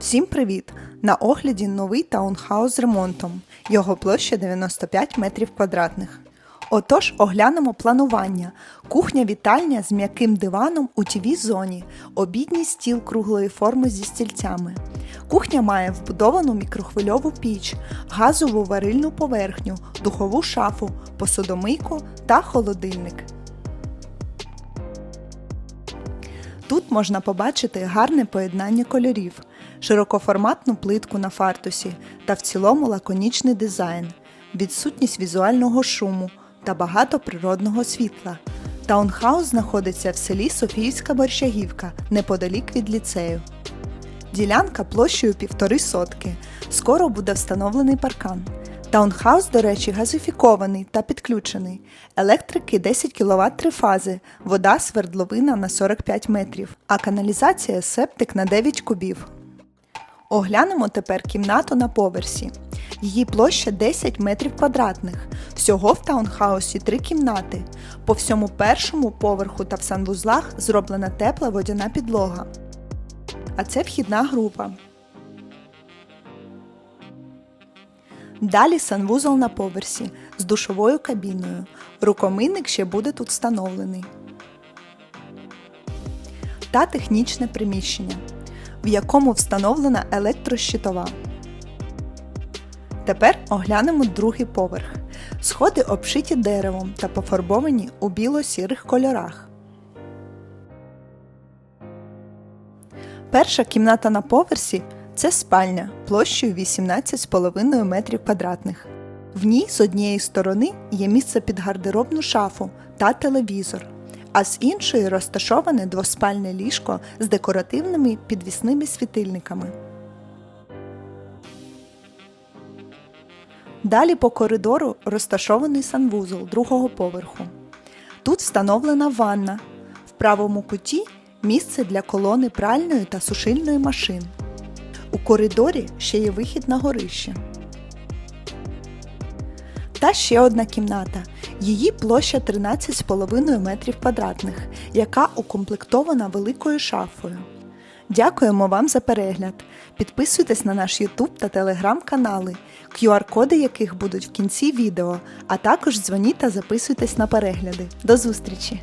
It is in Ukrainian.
Всім привіт! На огляді новий таунхаус з ремонтом. Його площа 95 метрів квадратних. Отож, оглянемо планування. Кухня-вітальня з м'яким диваном у тівій зоні, обідній стіл круглої форми зі стільцями. Кухня має вбудовану мікрохвильову піч, газову варильну поверхню, духову шафу, посудомийку та холодильник. Тут можна побачити гарне поєднання кольорів, широкоформатну плитку на фартусі та в цілому лаконічний дизайн, відсутність візуального шуму та багато природного світла. Таунхаус знаходиться в селі Софіївська Борщагівка, неподалік від ліцею. Ділянка площею півтори сотки. Скоро буде встановлений паркан. Таунхаус, до речі, газифікований та підключений. Електрики 10 кВт три фази, вода свердловина на 45 метрів, а каналізація септик на 9 кубів. Оглянемо тепер кімнату на поверсі. Її площа 10 метрів квадратних. Всього в таунхаусі три кімнати. По всьому першому поверху та в санвузлах зроблена тепла водяна підлога. А це вхідна група. Далі санвузол на поверсі з душовою кабіною. Рукомийник ще буде тут встановлений. Та технічне приміщення, в якому встановлена електрощитова. Тепер оглянемо другий поверх. Сходи обшиті деревом та пофарбовані у біло-сірих кольорах. Перша кімната на поверсі це спальня площею 18,5 метрів квадратних. В ній з однієї сторони є місце під гардеробну шафу та телевізор, а з іншої розташоване двоспальне ліжко з декоративними підвісними світильниками. Далі по коридору розташований санвузол другого поверху. Тут встановлена ванна. В правому куті місце для колони пральної та сушильної машин. У коридорі ще є вихід на горище. Та ще одна кімната. Її площа 13,5 метрів квадратних, яка укомплектована великою шафою. Дякуємо вам за перегляд. Підписуйтесь на наш YouTube та Telegram канали, QR-коди яких будуть в кінці відео, а також дзвоніть та записуйтесь на перегляди. До зустрічі!